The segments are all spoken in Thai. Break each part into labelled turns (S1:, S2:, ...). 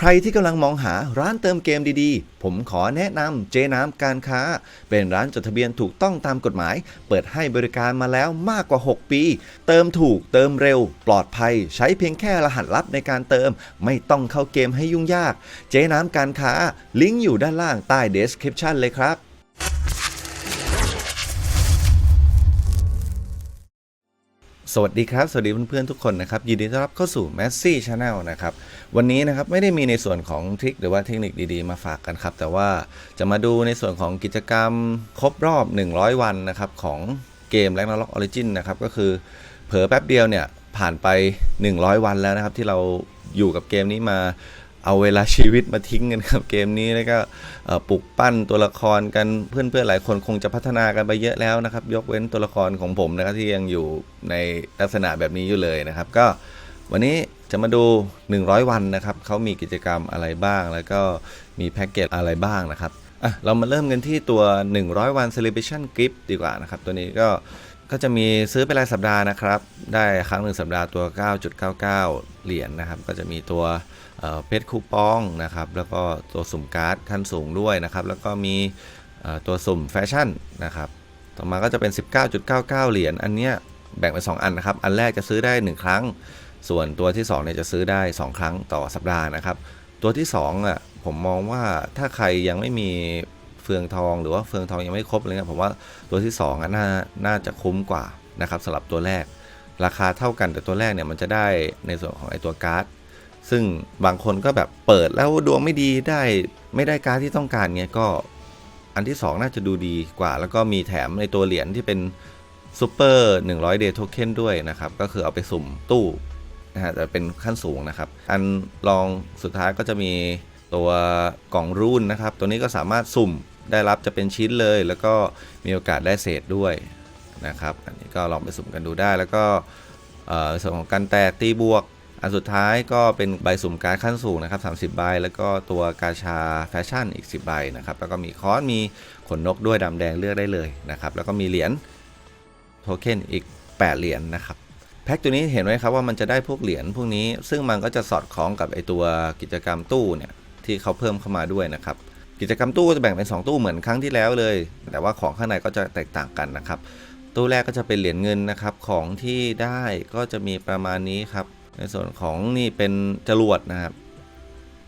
S1: ใครที่กำลังมองหาร้านเติมเกมดีๆ ผมขอแนะนำเจน้ำการค้า เป็นร้านจดทะเบียนถูกต้องตามกฎหมาย เปิดให้บริการมาแล้วมากกว่า 6 ปี เติมถูกเติมเร็ว ปลอดภัย ใช้เพียงแค่รหัสลับในการเติม ไม่ต้องเข้าเกมให้ยุ่งยาก เจน้ำการค้า ลิงก์อยู่ด้านล่างใต้ description เลยครับ สวัสดีครับ สวัสดีเพื่อนๆทุกคนนะครับ ยินดีต้อนรับเข้าสู่ m a s s y Channel นะครับ วันนี้นะครับไม่ได้มีในส่วนของทริคหรือว่าเทคนิคดีๆมาฝากกันครับ แต่ว่าจะมาดูในส่วนของกิจกรรมครบรอบ 100 วันนะครับของเกม r a g n a r o k Origin นะครับ ก็คือเผลอแป๊บเดียวเนี่ยผ่านไป 100 วันแล้วนะครับ ที่เราอยู่กับเกมนี้มา เอาเวลาชีวิตมาทิ้งกันกับเกมนี้แล้วก็ปลุกปั้นตัวละครกันเพื่อนๆหลายคนคงจะพัฒนากันไปเยอะแล้วนะครับ ยกเว้นตัวละครของผมนะครับที่ยังอยู่ในลักษณะแบบนี้อยู่เลยนะครับ ก็วันนี้จะมาดู 100 วันนะครับเขามีกิจกรรมอะไรบ้าง แล้วก็มีแพ็กเกจอะไรบ้างนะครับอะเรามาเริ่มกันที่ตัว 100 วัน Celebration Gift ดีกว่านะครับ ตัวนี้ก็ ก็จะมีซื้อเป็นรายสัปดาห์นะครับ ได้ครั้งหนึ่งสัปดาห์ตัว 9.99 เหรียญนะครับ ก็จะมีตัวเพชรคูปองนะครับ แล้วก็ตัวสุ่มการ์ดขั้นสูงด้วยนะครับ แล้วก็มีตัวสุ่มแฟชั่นนะครับ ต่อมาก็จะเป็น 19.99 เหรียญ อันเนี้ยแบ่งเป็น 2 อันนะครับ อันแรกจะซื้อได้ 1 ครั้ง ส่วนตัวที่2เนี่ยจะซื้อได้ 2 ครั้งต่อสัปดาห์นะครับ ตัวที่2อะผมมองว่าถ้าใครยังไม่มี ฟืองทอง หรือว่าเฟืองทองยังไม่ครบอะไรเงี้ยผมว่าตัวที่2อะน่าน่าจะคุ้มกว่านะครับสำหรับตัวแรก ราคาเท่ากันแต่ตัวแรกเนี่ยมันจะได้ในส่วนของไอตัวการ์ดซึ่งบางคนก็แบบเปิดแล้วดวงไม่ดีได้ไม่ได้การดที่ต้องการเงี้ยก็อันที่ 2 น่าจะดูดีกว่า แล้วก็มีแถมในตัวเหรียญที่เป็นซูเปอร์100 Day Token ด้วยนะครับ ก็คือเอาไปสุ่มตู้นะฮะแต่เป็นขั้นสูงนะครับ อันรองสุดท้ายก็จะมีตัวกล่องรูนนะครับ ตัวนี้ก็สามารถสุ่ม ได้รับจะเป็นชิ้นเลย แล้วก็มีโอกาสได้เศษด้วยนะครับ อันนี้ก็ลองไปสุ่มกันดูได้ แล้วก็เอ่อส่วนของการแตกตีบวก อันสุดท้ายก็เป็นใบสุ่มการขั้นสูงนะครับ30 ใบ แล้วก็ตัวกาชาแฟชั่นอีก 10 ใบนะครับ แล้วก็มีคอนมีขนนกด้วยดำแดงเลือกได้เลยนะครับ แล้วก็มีเหรียญโทเค็นอีก 8 เหรียญนะครับแพ็คตัวนี้เห็นไหมครับว่ามันจะได้พวกเหรียญพวกนี้ ซึ่งมันก็จะสอดคล้องกับไอตัวกิจกรรมตู้เนี่ยที่เขาเพิ่มเข้ามาด้วยนะครับ กิจกรรมตู้ก็จะแบ่งเป็น 2 ตู้เหมือนครั้งที่แล้วเลย แต่ว่าของข้างในก็จะแตกต่างกันนะครับ ตู้แรกก็จะเป็นเหรียญเงินนะครับ ของที่ได้ก็จะมีประมาณนี้ครับ ในส่วนของนี่เป็นจรวดนะครับ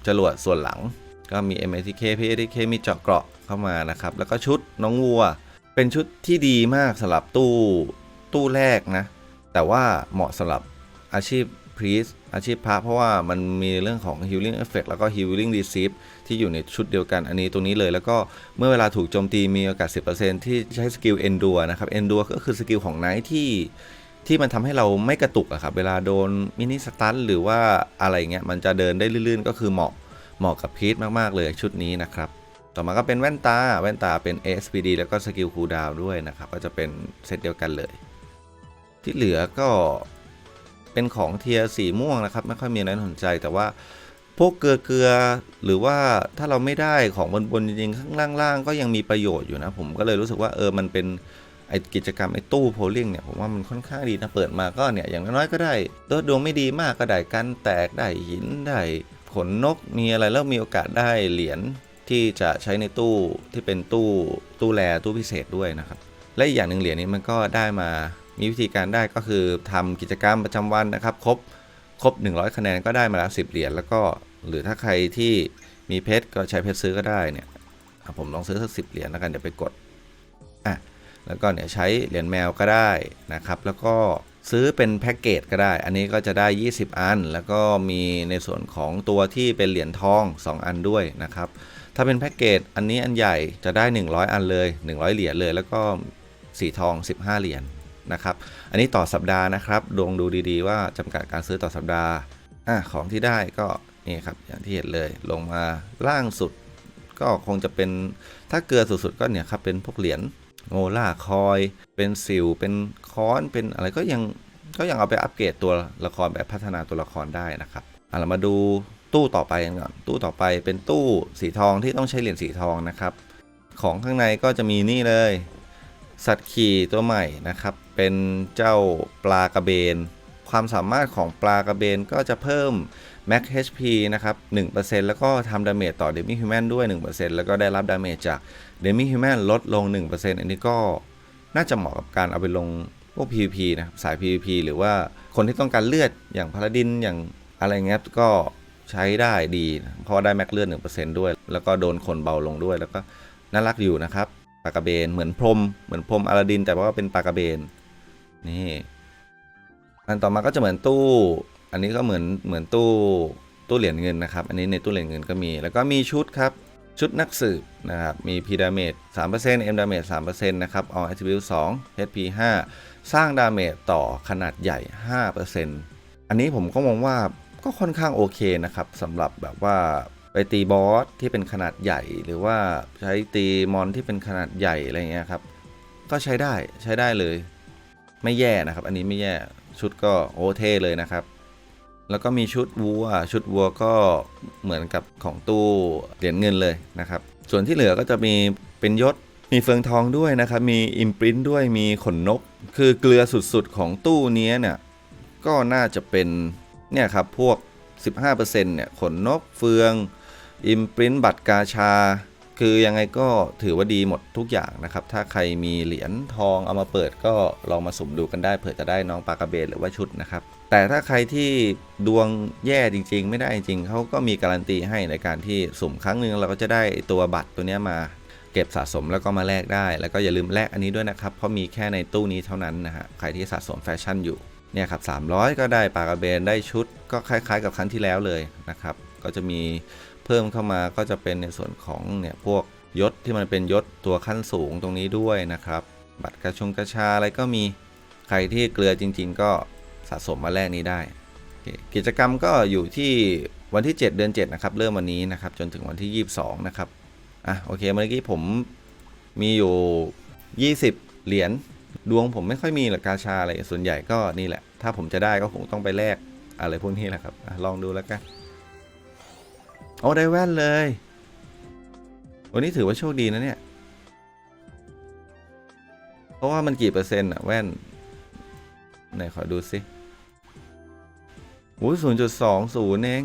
S1: จรวดส่วนหลัง ก็มี MATK PATK มีเจาะเกราะเข้ามานะครับ แล้วก็ชุดน้องวัว เป็นชุดที่ดีมากสำหรับตู้ตู้แรกนะ แต่ว่าเหมาะสำหรับอาชีพพรีส อาชีพพระเพราะว่ามันมีเรื่องของ healing effect แล้วก็ healing receive ที่อยู่ในชุดเดียวกันอันนี้ตรงนี้เลย แล้วก็เมื่อเวลาถูกโจมตีมีโอกาส 10%ที่ใช้สกิล endure นะครับ endure ก็คือสกิลของไนท์ที่ที่มันทำให้เราไม่กระตุกอะครับ เวลาโดนมินิสตันหรือว่าอะไรเงี้ยมันจะเดินได้ลื่นๆ ก็คือเหมาะเหมาะกับพีทมากๆเลยชุดนี้นะครับ ต่อมาก็เป็นแว่นตาแว่นตาเป็น ASPD แล้วก็สกิลคูลดาวด้วยนะครับ ก็จะเป็นเซตเดียวกันเลย ที่เหลือก็ เป็นของเทียสีม่วงนะครับ ไม่ค่อยมีอะไรสนใจแต่ว่าพวกเกลือเกลือหรือว่าถ้าเราไม่ได้ของบนบนจริงๆข้างล่างๆก็ยังมีประโยชน์อยู่นะ ผมก็เลยรู้สึกว่าเออมันเป็นไอกิจกรรมไอตู้โพลิ่งเนี่ยผมว่ามันค่อนข้างดีนะเปิดมาก็เนี่ยอย่างน้อยๆก็ได้ตัวดวงไม่ดีมากก็ได้กันแตกได้หินได้ขนนกมีอะไรแล้วมีโอกาสได้เหรียญที่จะใช้ในตู้ที่เป็นตู้ตู้แลตู้พิเศษด้วยนะครับ และอีกอย่างหนึ่งเหรียญนี้มันก็ได้มา มีวิธีการได้ก็คือทำกิจกรรมประจำวันนะครับ ครบครบ 100 คะแนนก็ได้มาแล้ว 10 เหรียญแล้วก็หรือถ้าใครที่มีเพชรก็ใช้เพชรซื้อก็ได้เนี่ยผมลองซื้อสักสิเหรียญแล้วกันเดี๋ยวไปกดอะแล้วก็เนี่ยใช้เหรียญแมวก็ได้นะครับ แล้วก็ซื้อเป็นแพ็กเกจก็ได้ อันนี้ก็จะได้ 20 อัน แล้วก็มีในส่วนของตัวที่เป็นเหรียญทอง 2 อันด้วยนะครับ ถ้าเป็นแพ็กเกจอันนี้อันใหญ่จะได้ 100 อันเลย 100 เหรียญเลย แล้วก็สีทอง 15 เหรียญ นะครับ อันนี้ต่อสัปดาห์นะครับดวงดูดีๆ ว่าจำกัดการซื้อต่อสัปดาห์อะของที่ได้ก็นี่ครับอย่างที่เห็นเลยลงมาล่างสุด ก็คงจะเป็นถ้าเกลือสุดๆก็เนี่ยครับเป็นพวกเหรียญโงล่าคอยเป็นซิลเป็นค้อนเป็นอะไรก็ยังก็ยังเอาไปอัปเกรดตัวละครแบบพัฒนาตัวละครได้นะครับอะเรามาดูตู้ต่อไปกันก่อนตู้ต่อไปเป็นตู้สีทองที่ต้องใช้เหรียญสีทองนะครับ ของข้างในก็จะมีนี่เลย สัตว์ขี่ตัวใหม่นะครับ เป็นเจ้าปลากระเบน ความสามารถของปลากระเบนก็จะเพิ่ม Max HP นะครับ 1%แล้วก็ทำดาเมจต่อ Demi Human ด้วย 1%แล้วก็ได้รับดาเมจจาก Demi Human ลดลง 1%อันนี้ก็น่าจะเหมาะกับการเอาไปลงพวก PVP นะครับ สาย PVP หรือว่าคนที่ต้องการเลือดอย่างพา l าดินอย่างอะไรเงี้ยก็ใช้ได้ดีนะเพราะว่าได้แม็กเลือด 1%ด้วย แล้วก็โดนคนเบาลงด้วยแล้วก็น่ารักอยู่นะครับปากกระเบนเหมือนพรมเหมือนพรมอลาดิน แต่ว่าเป็นปากกระเบน นี่อันต่อมาก็จะเหมือนตู้ อันนี้ก็เหมือนเหมือนตู้ตู้เหรียญเงินนะครับ อันนี้ในตู้เหรียญเงินก็มี แล้วก็มีชุดครับชุดนักสืบนะครับ มี P damage 3% M damage 3%นะครับ All attribute 2 HP 5 สร้างดาเมจต่อขนาดใหญ่ 5%อันนี้ผมก็มองว่าก็ค่อนข้างโอเคนะครับสำหรับแบบว่าไปตีบอสที่เป็นขนาดใหญ่ หรือว่าใช้ตีมอนที่เป็นขนาดใหญ่อะไรเงี้ยครับ ก็ใช้ได้ใช้ได้เลย ไม่แย่นะครับ อันนี้ไม่แย่ชุดก็โอเท่เลยนะครับ แล้วก็มีชุดวัว ชุดวัวก็เหมือนกับของตู้เหรียญเงินเลยนะครับ ส่วนที่เหลือก็จะมีเป็นยศมีเฟืองทองด้วยนะครับ มีอิมปรินด้วยมีขนนก คือเกลือสุดๆของตู้นี้เนี่ยก็น่าจะเป็นเนี่ยครับพวก 15%เนี่ยขนนกเฟือง อิมปรินบัตรกาชา คือยังไงก็ถือว่าดีหมดทุกอย่างนะครับ ถ้าใครมีเหรียญทองเอามาเปิดก็ลองมาสุ่มดูกันได้เผื่อจะได้น้องปลากระเบนหรือว่าชุดนะครับ แต่ถ้าใครที่ดวงแย่จริง ๆ ไม่ได้จริงเขาก็มีการันตีให้ในการที่สุ่มครั้งหนึ่งเราก็จะได้ตัวบัตรตัวนี้มาเก็บสะสมแล้วก็มาแลกได้ แล้วก็อย่าลืมแลกอันนี้ด้วยนะครับ เพราะมีแค่ในตู้นี้เท่านั้นนะฮะใครที่สะสมแฟชั่นอยู่เนี่ยครับ300 ก็ได้ปลากระเบนได้ชุด ก็คล้ายๆ กับครั้งที่แล้วเลยนะครับ ก็จะมี เพิ่มเข้ามาก็จะเป็นในส่วนของเนี่ยพวกยศที่มันเป็นยศตัวขั้นสูงตรงนี้ด้วยนะครับ บัตรกระชงกระชาอะไรก็มีใครที่เกลือจริง ๆ ก็สะสมมาแลกนี้ได้ กิจกรรมก็อยู่ที่วันที่ 7 เดือน 7 นะครับ เริ่มวันนี้นะครับจนถึงวันที่ 22 นะครับอะโอเคเมื่อกี้ผมมีอยู่ 20 เหรียญดวงผมไม่ค่อยมีหรอกกาชาอะไรส่วนใหญ่ก็นี่แหละ ถ้าผมจะได้ก็คงต้องไปแลกอะไรพวกนี้แหละครับอลองดูแล้วกัน โอ้ได้แว่นเลย วันนี้ถือว่าโชคดีนะเนี่ย เพราะว่ามันกี่เปอร์เซ็นต์อะแว่น ไหนขอดูสิโอ้ศูนย์จุดสองศูนย์เอง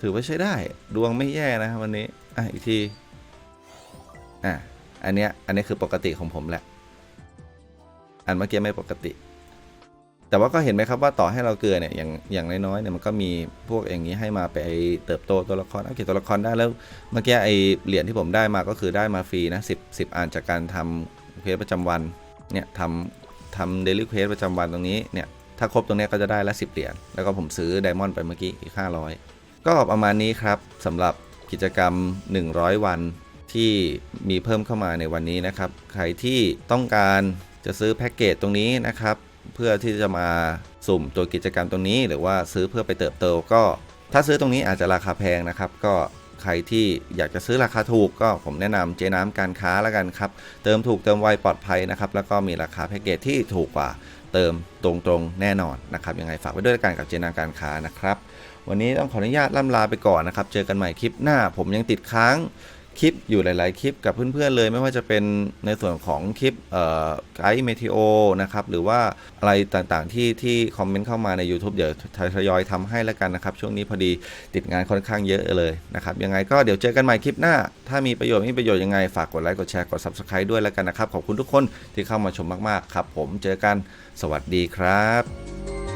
S1: ถือว่าใช้ได้ ดวงไม่แย่นะวันนี้ อะ อีกที อะ อันเนี้ย อันนี้คือปกติของผมแหละ อันเมื่อกี้ไม่ปกติ แต่ว่าก็เห็นไหมครับว่าต่อให้เราเกลือเนี่ยอย่างอย่างน้อยๆเนี่ยมันก็มีพวกอย่างนี้ให้มาไปเติบโตตัวละครเอัปเกรดตัวละครได้แล้วเมื่อกี้ไอเหรียญที่ผมได้มาก็คือได้มาฟรีนะ10 10อันจากการทำเควสประจำวันเนี่ยทำทำเดลิเควสประจำวันตรงนี้เนี่ยถ้าครบตรงนี้ก็จะได้ละ10เหรียญแล้วก็ผมซื้อไดมอนด์ไปเมื่อกี้อีก500ก็ประมาณนี้ครับสำหรับกิจกรรม 100 วันที่มีเพิ่มเข้ามาในวันนี้นะครับ ใครที่ต้องการจะซื้อแพ็กเกจตรงนี้นะครับ เพื่อที่จะมาสุ่มตัวกิจกรรมตรงนี้ หรือว่าซื้อเพื่อไปเติบโตก็ ถ้าซื้อตรงนี้อาจจะราคาแพงนะครับ ก็ใครที่อยากจะซื้อราคาถูกก็ผมแนะนำเจน้ำการค้าแล้วกันครับ เติมถูกเติมไวปลอดภัยนะครับแล้วก็มีราคาแพ็กเกจที่ถูกกว่าเติมตรงๆแน่นอนนะครับยังไงฝากไว้ด้วยกันกับเจน้ำการค้านะครับ วันนี้ต้องขออนุญาตล่ำลาไปก่อนนะครับ เจอกันใหม่คลิปหน้าผมยังติดค้าง คลิปอยู่หลาย ๆ คลิปกับเพื่อน ๆ เลยไม่ว่าจะเป็นในส่วนของคลิปเอ่อไกด์เมทิโอนะครับ หรือว่าอะไรต่างๆที่ที่คอมเมนต์เข้ามาใน YouTube เดี๋ยวทยอยทำให้แล้วกันนะครับ ช่วงนี้พอดีติดงานค่อนข้างเยอะเลยนะครับ ยังไงก็เดี๋ยวเจอกันใหม่คลิปหน้า ถ้ามีประโยชน์มีประโยชน์ยังไง ฝากกดไลค์กดแชร์กด Subscribe ด้วยแล้วกันนะครับ ขอบคุณทุกคนที่เข้ามาชมมาก ๆ ครับ ผมเจอกันสวัสดีครับ